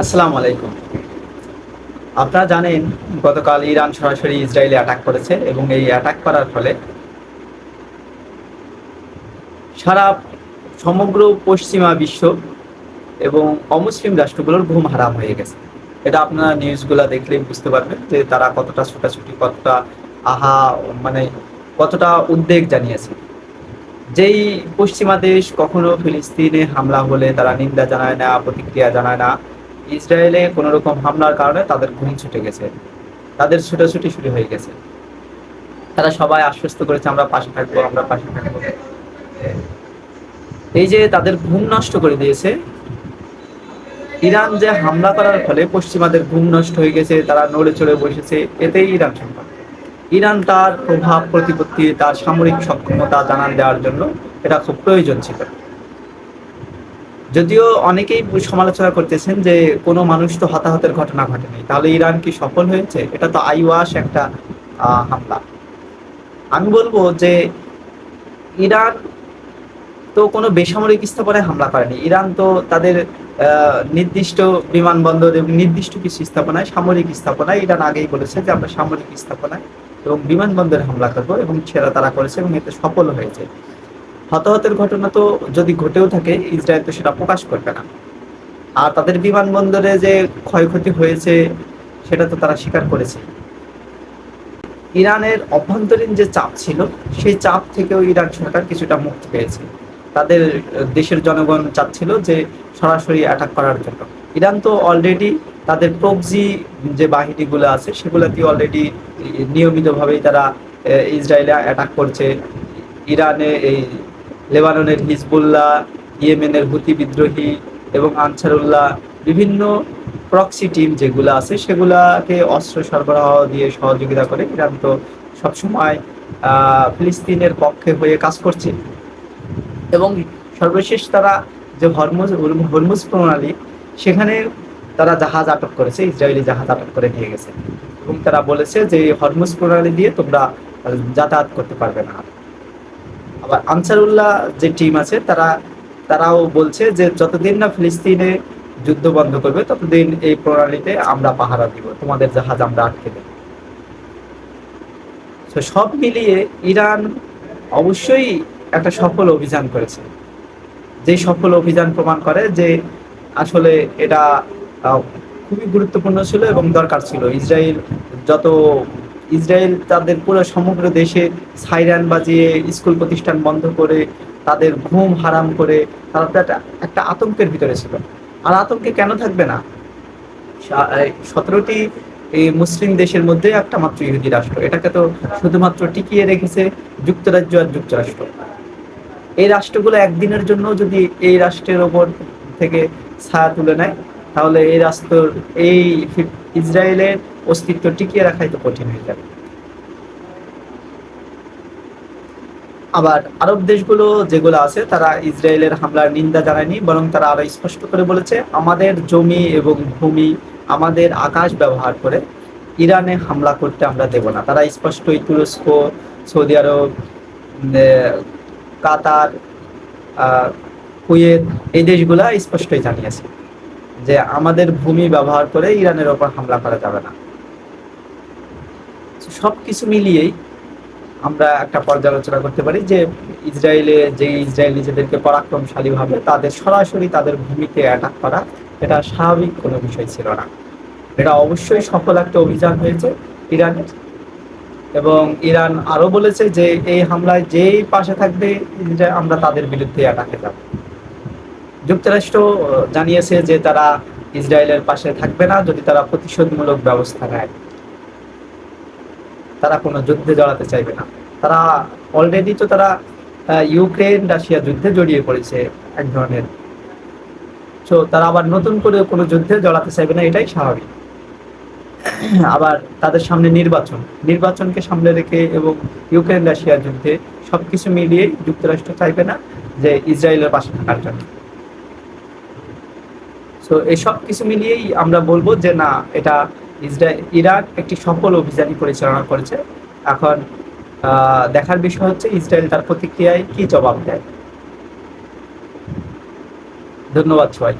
আসসালামু আলাইকুম। আপনারা জানেন, গতকাল ইরান সরাসরি ইসরায়েলে অ্যাটাক করেছে এবং এই অ্যাটাক করার ফলে সারা সমগ্র পশ্চিমা বিশ্ব এবং অমুসলিম রাষ্ট্রগুলোর ঘুম হারাম হয়ে গেছে। এটা আপনারা নিউজগুলো দেখলেই বুঝতে পারবেন যে তারা কতটা ছুটাছুটি, কতটা আহা মানে কতটা উদ্বেগ জানিয়েছে। যেই পশ্চিমা দেশ কখনো ফিলিস্তিনে হামলা হলে তারা নিন্দা জানায় না, প্রতিক্রিয়া জানায় না ইসরায়েলে কোনো রকম হামলার কারণে তাদের ঘুম ছুটে গেছে। তাদের ছুটাছুটি শুরু হয়ে গেছে। তারা সবাই আশ্বস্ত করেছে, আমরা পাশে থাকব, আমরা পাশে থাকব। এই যে তাদের ঘুম নষ্ট করে দিয়েছে, ইরান যে হামলা করার ফলে পশ্চিমাদের ঘুম নষ্ট হয়ে গেছে, তারা নড়ে চড়ে বসেছে, এতেই ইরান সম্পর্ক ইরান তার প্রভাব, প্রতিপত্তি, তার সামরিক সক্ষমতা জানান দেওয়ার জন্য এটা খুব প্রয়োজন ছিল। যদিও অনেকেই সমালোচনা করতেছেন যে কোনো মানুষ তো হতাহতের ঘটনা ঘটেনি। তাহলে ইরান কি সফল হয়েছে? এটা তো আইওয়াস একটা হামলা। আমি বলব যে ইরান তো কোনো বেসামরিক স্থাপনায় হামলা করেনি। ইরান তো তাদের নির্দিষ্ট বিমানবন্দর এবং নির্দিষ্ট কিছু স্থাপনায়, সামরিক স্থাপনায়, ইরান আগেই বলেছে যে আমরা সামরিক স্থাপনায় এবং বিমানবন্দরে হামলা করব এবং সেটা তারা করেছে এবং এতে সফল হয়েছে। হতাহতের ঘটনা তো যদি ঘটেও থাকে, ইসরায়েল তো সেটা প্রকাশ করবে না। আর তাদের বিমানবন্দরে যে ক্ষয়ক্ষতি হয়েছে, সেটা তো তারা স্বীকার করেছে। ইরানের অভ্যন্তরীণ যে চাপ ছিল, সেই চাপ থেকেও ইরান সরকার কিছুটা মুক্তি পেয়েছে। তাদের দেশের জনগণ চাচ্ছিল যে সরাসরি অ্যাটাক করার জন্য। ইরান তো অলরেডি তাদের প্রবজি যে বাহিনীগুলো আছে সেগুলোতে অলরেডি নিয়মিতভাবেই তারা ইসরায়েলে অ্যাটাক করছে। ইরানে এই লেবাননের হিজবুল্লাহ, ইয়েমেনের হুতি বিদ্রোহী এবং আনসারুল্লাহ বিভিন্ন প্রক্সি টিম যেগুলো আছে সেগুলাকে অস্ত্র সরবরাহ দিয়ে সহযোগিতা করে। ইরান তো সবসময় ফিলিস্তিনের পক্ষে হয়ে কাজ করছে। এবং সর্বশেষ তারা যে হরমুজ হরমুজ প্রণালী, সেখানে তারা জাহাজ আটক করেছে, ইসরায়েলি জাহাজ আটক করে নিয়ে গেছে। এবং তারা বলেছে যে হরমুজ প্রণালী দিয়ে তোমরা যাতায়াত করতে পারবে না। আনসারুল্লাহ যে টিম আছে, তারা, তারাও বলছে যে যতদিন না ফিলিস্তিনে যুদ্ধ বন্ধ করবে, ততদিন এই প্রণালীতে আমরা পাহারা দিব, তোমাদের জাহাজ আমরা আটকে দেব। তো সব মিলিয়ে ইরান অবশ্যই একটা সফল অভিযান করেছে। যে সফল অভিযান প্রমাণ করে যে আসলে এটা খুবই গুরুত্বপূর্ণ ছিল এবং দরকার ছিল। ইসরায়েল যত ইসরায়েল তাদের পুরো সমগ্র দেশে সাইরান বাজিয়ে স্কুল প্রতিষ্ঠান বন্ধ করে তাদের ঘুম হারাম করে তারা তো একটা একটা আতঙ্কের ভিতরে ছিল। আর আতঙ্কে কেন থাকবে না? সতেরোটি, এই মুসলিম দেশের মধ্যে একটা মাত্র ইহুদি রাষ্ট্র। এটাকে তো শুধুমাত্র টিকিয়ে রেখেছে যুক্তরাজ্য আর যুক্তরাষ্ট্র। এই রাষ্ট্রগুলো একদিনের জন্য যদি এই রাষ্ট্রের ওপর থেকে ছায়া তুলে নেয় তাহলে এই রাষ্ট্র এই ইসরায়েলের অস্তিত্ব টিকিয়ে রাখাই তো কঠিন হয়ে যাবে। আবার আরব দেশগুলো যেগুলো আছে, তারা ইসরায়েলের হামলার নিন্দা জানায়নি, বরং তারা আরও স্পষ্ট করে বলেছে, আমাদের জমি এবং ভূমি আমাদের আকাশ ব্যবহার করে ইরানে হামলা করতে আমরা দেব না। তারা স্পষ্টই তুরস্ক, সৌদি আরব কাতার কুয়েত এই দেশগুলা স্পষ্টই জানিয়েছে। যে আমাদের ভূমি ব্যবহার করে ইরানের ওপর হামলা করা যাবে না। সব কিছু মিলিয়েই আমরা একটা পর্যালোচনা করতে পারি যে ইসরায়েলে যে ইসরায়েল নিজেদেরকে পরাক্রমশালী ভাবে তাদের সরাসরি তাদের ভূমিতে অ্যাটাক করা, এটা স্বাভাবিক কোনো বিষয় ছিল না। এটা অবশ্যই সফল একটা অভিযান হয়েছে ইরানের। এবং ইরান আরও বলেছে যে এই হামলায় যেই পাশে থাকবে আমরা তাদের বিরুদ্ধে অ্যাটাকে যাব। যুক্তরাষ্ট্র জানিয়েছে যে তারা ইসরায়েলের পাশে থাকবে না যদি তারা প্রতিশোধমূলক ব্যবস্থা নেয়। তারা কোনো যুদ্ধে জড়াতে চাইবে না। তারা অলরেডি তো তারা ইউক্রেন, রাশিয়া যুদ্ধে জড়িয়ে পড়েছে এক ধরনের। তো তারা আবার নতুন করে কোনো যুদ্ধে জড়াতে চাইবে না, এটাই স্বাভাবিক। আবার তাদের সামনে নির্বাচন। নির্বাচনকে সামনে রেখে এবং ইউক্রেন, রাশিয়া যুদ্ধে সবকিছু মিলিয়ে যুক্তরাষ্ট্র চাইবে না যে ইসরায়েলের পাশে থাকার জন্য। তো এসব কিছু মিলিয়েই আমরা বলব যে, না, এটা ইসরায়েল ইরাক একটি সফল অভিযানই পরিচালনা করেছে। এখন দেখার বিষয় হচ্ছে ইসরায়েল তার প্রতিক্রিয়ায় কি জবাব দেয়। ধন্যবাদ সবাই